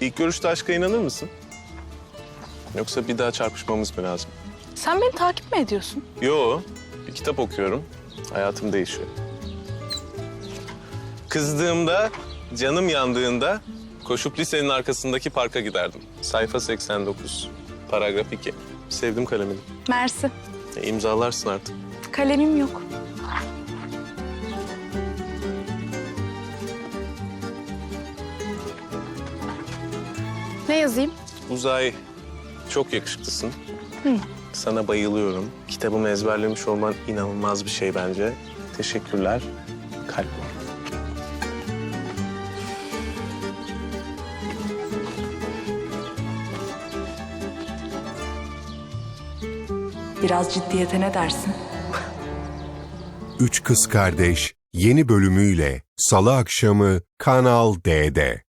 İlk görüşte aşka inanır mısın? Yoksa bir daha çarpışmamız mı lazım? Sen beni takip mi ediyorsun? Yo, bir kitap okuyorum. Hayatım değişiyor. Kızdığımda, canım yandığında koşup lisenin arkasındaki parka giderdim. Sayfa 89, paragraf 2. Sevdim kalemini. Mersi. E, imzalarsın artık. Kalemim yok. Ne yazayım? Uzay, çok yakışıklısın. Sana bayılıyorum. Kitabımı ezberlemiş olman inanılmaz bir şey bence. Teşekkürler. Kalp. Biraz ciddiyete ne dersin? Üç Kız Kardeş yeni bölümüyle Salı akşamı Kanal D'de.